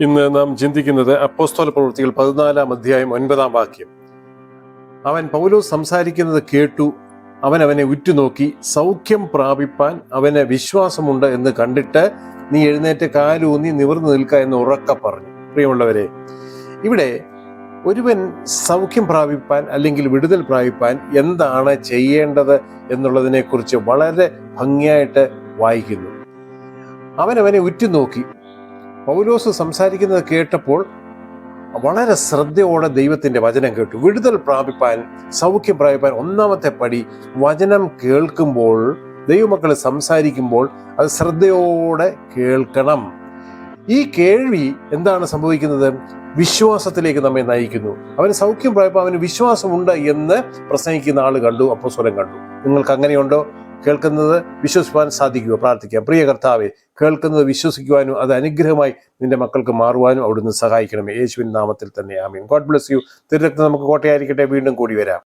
ഇന്ന് നാം ചിന്തിക്കുന്നത് അപ്പോസ്തോല പ്രവൃത്തികൾ പതിനാലാം അധ്യായം ഒൻപതാം വാക്യം. അവൻ പൗലോസ് സംസാരിക്കുന്നത് കേട്ടു അവൻ അവനെ ഉറ്റുനോക്കി സൗഖ്യം പ്രാപിപ്പാൻ അവന് വിശ്വാസമുണ്ട് എന്ന് കണ്ടിട്ട് നീ എഴുന്നേറ്റ് കാലൂന്നി നിവർന്നു നിൽക്ക എന്ന് ഉറക്ക പറഞ്ഞു. പ്രിയമുള്ളവരെ ഇവിടെ ഒരുവൻ സൗഖ്യം പ്രാപിപ്പാൻ അല്ലെങ്കിൽ വിടുതൽ പ്രാപിപ്പാൻ എന്താണ് ചെയ്യേണ്ടത് എന്നുള്ളതിനെക്കുറിച്ച് വളരെ ഭംഗിയായിട്ട് വായിക്കുന്നു. അവൻ അവനെ ഉറ്റുനോക്കി പൗലോസ് സംസാരിക്കുന്നത് കേട്ടപ്പോൾ വളരെ ശ്രദ്ധയോടെ ദൈവത്തിന്റെ വചനം കേട്ടു. വിടുതൽ പ്രാപിപ്പാൻ സൗഖ്യം പ്രാപിപ്പാൻ ഒന്നാമത്തെ പടി വചനം കേൾക്കുമ്പോൾ ദൈവമക്കൾ സംസാരിക്കുമ്പോൾ അത് ശ്രദ്ധയോടെ കേൾക്കണം. ഈ കേൾവി എന്താണ് സംഭവിക്കുന്നത്? വിശ്വാസത്തിലേക്ക് നമ്മെ നയിക്കുന്നു. അവന് സൗഖ്യം പ്രായപ്പോൾ അവന് വിശ്വാസമുണ്ട് എന്ന് പ്രസംഗിക്കുന്ന ആൾ കണ്ടു അപ്പോസ്വരം കണ്ടു. നിങ്ങൾക്ക് അങ്ങനെയുണ്ടോ? കേൾക്കുന്നത് വിശ്വസിക്കുവാൻ സാധിക്കുക. പ്രാർത്ഥിക്കുക. പ്രിയ കർത്താവെ കേൾക്കുന്നത് വിശ്വസിക്കുവാനും അത് അനുഗ്രഹമായി നിന്റെ മക്കൾക്ക് മാറുവാനും അവിടുന്ന് സഹായിക്കണമേ. യേശുവിൻ നാമത്തിൽ തന്നെ. ആമീൻ. God bless you. തിരുരക്തം നമുക്ക് കോട്ടയായിരിക്കട്ടെ. വീണ്ടും കൂടി വരാം.